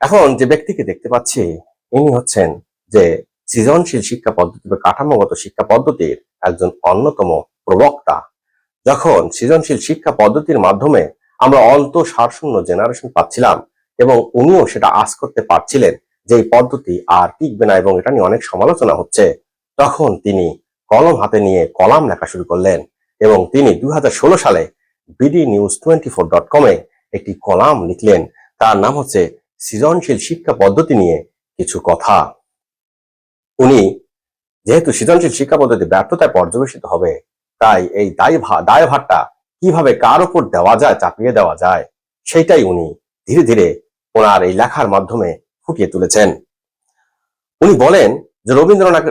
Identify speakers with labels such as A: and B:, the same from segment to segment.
A: এখন যে ব্যক্তিকে দেখতে পাচ্ছি, ইনি হচ্ছেন যে সৃজনশীল শিক্ষা পদ্ধতি বা কাঠামোগত শিক্ষা পদ্ধতির একজন অন্যতম প্রবক্তা। যখন সৃজনশীল শিক্ষা পদ্ধতির মাধ্যমে আমরা অন্ত সারশূন্য জেনারেশন পাচ্ছিলাম এবং উনিও সেটা আশ করতে পারছিলেন যে এই পদ্ধতি আর টিকবে না এবং এটা নিয়ে অনেক সমালোচনা হচ্ছে, তখন তিনি কলম হাতে নিয়ে কলাম লেখা শুরু করলেন এবং তিনি দুই হাজার ষোলো সালে BD news twenty four dot কমে একটি কলাম লিখলেন তার নাম হচ্ছে সৃজনশীল শিক্ষা পদ্ধতি নিয়ে কিছু কথা। উনি যেহেতু সৃজনশীল শিক্ষা পদ্ধতি ব্যর্থতায় পর্যবেসিত হবে, তাই এই দায় দায়ভারটা কীভাবে কার উপর দেওয়া যায়, চাপিয়ে দেওয়া যায়, সেইটাই উনি ধীরে ধীরে ওনার এই লেখার মাধ্যমে ফুটিয়ে তুলেছেন। উনি বলেন যে রবীন্দ্রনাথ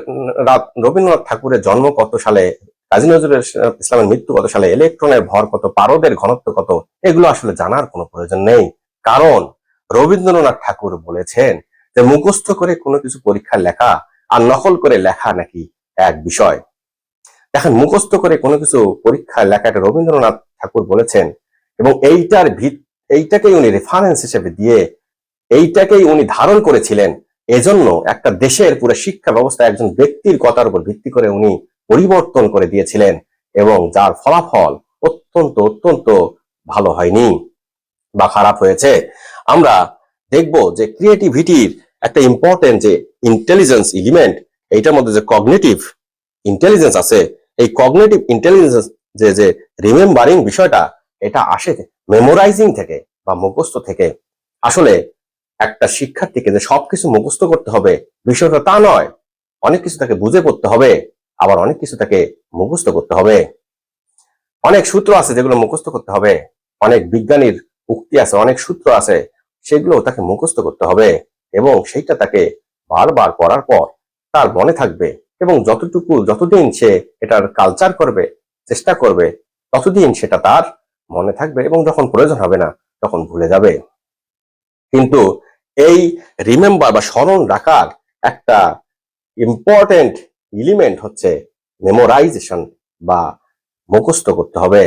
A: রবীন্দ্রনাথ ঠাকুরের জন্ম কত সালে, কাজী নজরুল ইসলামের মৃত্যু কত সালে, ইলেকট্রনের ভর কত, পারদের ঘনত্ব কত, এগুলো আসলে জানার কোনো প্রয়োজন নেই। কারণ রবীন্দ্রনাথ ঠাকুর বলেছেন যে মুখস্থ করে কোনো কিছু পরীক্ষার লেখা আর নকল করে লেখা নাকি এক বিষয়। দেখেন, মুখস্থ করে কোনো কিছু পরীক্ষার লেখাটা রবীন্দ্রনাথ ঠাকুর বলেছেন এবং এইটার ভিত, এইটাকেই উনি রেফারেন্স হিসেবে দিয়ে এইটাকেই উনি ধারণ করেছিলেন। এজন্য একটা দেশের পুরো শিক্ষা ব্যবস্থা একজন ব্যক্তির কথার উপর ভিত্তি করে উনি পরিবর্তন করে দিয়েছিলেন এবং যার ফলাফল অত্যন্ত অত্যন্ত ভালো হয়নি। বা খারাপ হয়েছে, আমরা দেখব যে ক্রিয়েটিভিটির একটা ইম্পর্টেন্ট যে ইন্টেলিজেন্স এলিমেন্ট এইটার মধ্যে যে কগনেটিভ ইন্টেলিজেন্স আছে, এই কগনেটিভ ইন্টেলিজেন্স যে যে রিমেম্বারিং বিষয়টা, এটা আসে মেমোরাইজিং থেকে বা মুখস্থ থেকে। আসলে একটা শিক্ষার্থীকে যে সবকিছু মুখস্থ করতে হবে, বিষয়টা তা নয়। অনেক কিছু তাকে বুঝে পড়তে হবে, আবার অনেক কিছু তাকে মুখস্থ করতে হবে। অনেক সূত্র আছে যেগুলো মুখস্থ করতে হবে। অনেক বিজ্ঞানীর উক্তি আছে, অনেক সূত্র আছে, সেগুলো তাকে মুখস্থ করতে হবে এবং সেইটা তাকে বারবার পড়ার পর তার মনে থাকবে এবং যতটুকু, যতদিন সে এটার কালচার করবে, চেষ্টা করবে, ততদিন সেটা তার মনে থাকবে এবং যখন প্রয়োজন হবে না, তখন ভুলে যাবে। কিন্তু এই রিমেম্বার বা স্মরণ রাখার একটা ইম্পর্টেন্ট এলিমেন্ট হচ্ছে মেমোরাইজেশন বা মুখস্থ করতে হবে।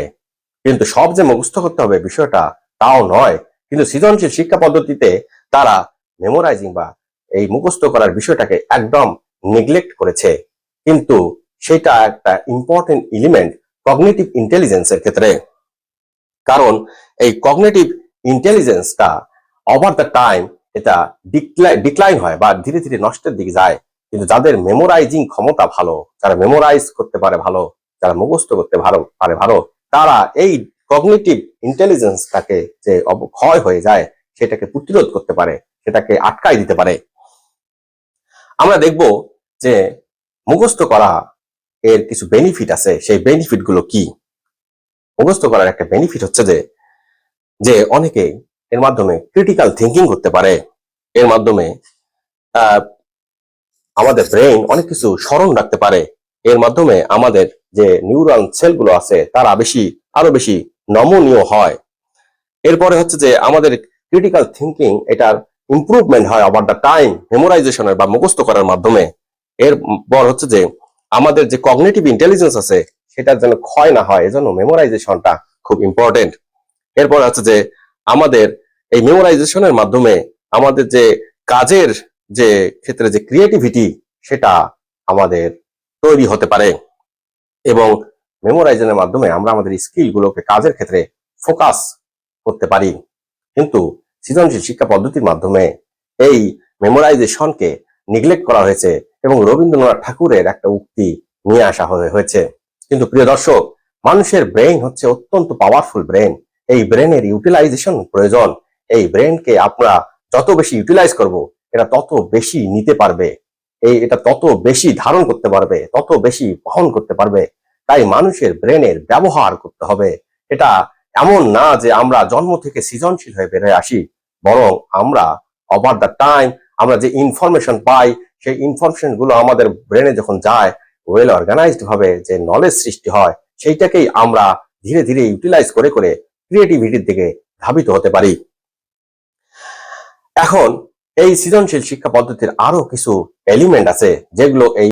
A: কিন্তু সব যে মুখস্থ করতে হবে বিষয়টা তাও নয়, কিন্তু সৃজনশীল শিক্ষা পদ্ধতিতে তারা মেমোরাইজিং বা এই মুখস্থ করার বিষয়টাকে একদম নেগলেক্ট করেছে। কিন্তু সেটা একটা ইম্পর্টেন্ট এলিমেন্ট কগনেটিভ ইন্টেলিজেন্সের ক্ষেত্রে। কারণ এই কগনেটিভ ইন্টেলিজেন্সটা ওভার দ্য টাইম এটা ডিক্লাইন হয় বা ধীরে ধীরে নষ্টের দিকে যায়। কিন্তু যাদের মেমোরাইজিং ক্ষমতা ভালো, যারা মেমোরাইজ করতে পারে ভালো, যারা মুখস্থ করতে ভালো, পারে ভালো, তারা এই কগনিটিভ ইন্টেলিজেন্সটাকে যে ক্ষয় হয়ে যায়, সেটাকে প্রতিরোধ করতে পারে, সেটাকে আটকাই দিতে পারে। আমরা দেখব যে মুখস্থ করা এর কিছু বেনিফিট আছে, সেই বেনিফিটগুলো কি? মুখস্থ করার একটা বেনিফিট হচ্ছে যে যে অনেকে এর মাধ্যমে ক্রিটিক্যাল থিঙ্কিং করতে পারে। এর মাধ্যমে আমাদের ব্রেইন অনেক কিছু স্মরণ রাখতে পারে। এর মাধ্যমে আমাদের যে নিউরাল সেলগুলো আছে, তারা বেশি, আরও বেশি নমনীয় হয়। এরপরে হচ্ছে যে আমাদের ক্রিটিক্যাল থিঙ্কিং এটার ইম্প্রুভমেন্ট হয় ওভার দ্য টাইম মেমোরাইজেশনের বা মুখস্থ করার মাধ্যমে। এরপর হচ্ছে যে আমাদের যে কগনেটিভ ইন্টেলিজেন্স আছে, সেটার যেন ক্ষয় না হয়, এজন্য মেমোরাইজেশনটা খুব ইম্পর্টেন্ট এরপর হচ্ছে যে আমাদের এই মেমোরাইজেশনের মাধ্যমে আমাদের যে কাজের যে ক্ষেত্রে যে ক্রিয়েটিভিটি সেটা আমাদের তৈরি হতে পারে। এবং মেমোরাইজেশনের মাধ্যমে আমরা আমাদের স্কিল গুলোকে কাজের ক্ষেত্রে ফোকাস করতে পারি। কিন্তু সৃজনশীল শিক্ষা পদ্ধতির মাধ্যমে এই মেমোরাইজেশনকে নিগলেক্ট করা হয়েছে এবং রবীন্দ্রনাথ ঠাকুরের একটা উক্তি নিয়ে আসা হয়েছে। কিন্তু প্রিয় দর্শক, মানুষের ব্রেন হচ্ছে অত্যন্ত পাওয়ারফুল ব্রেন এই ব্রেনের ইউটিলাইজেশন প্রয়োজন। এই ব্রেনকে আমরা যত বেশি ইউটিলাইজ করব, এটা তত বেশি নিতে পারবে। এই, এটা তত বেশি ধারণ করতে পারবে, তত বেশি বহন করতে পারবে। তাই মানুষের ব্রেনের ব্যবহার করতে হবে। এটা এমন না যে আমরা জন্ম থেকে সৃজনশীল হয়ে বেড়ে আসি, বরং আমরা ওভার দ্য টাইম আমরা যে ইনফরমেশন পাই, সেই ইনফরমেশনগুলো আমাদের ব্রেনে যখন যায় ওয়েল অর্গানাইজড ভাবে যে নলেজ সৃষ্টি হয়, সেইটাকেই আমরা ধীরে ধীরে ইউটিলাইজ করে করে ক্রিয়েটিভিটির দিকে ধাবিত হতে পারি। এখন এই সৃজনশীল শিক্ষা পদ্ধতির আরও কিছু এলিমেন্ট আছে, যেগুলো এই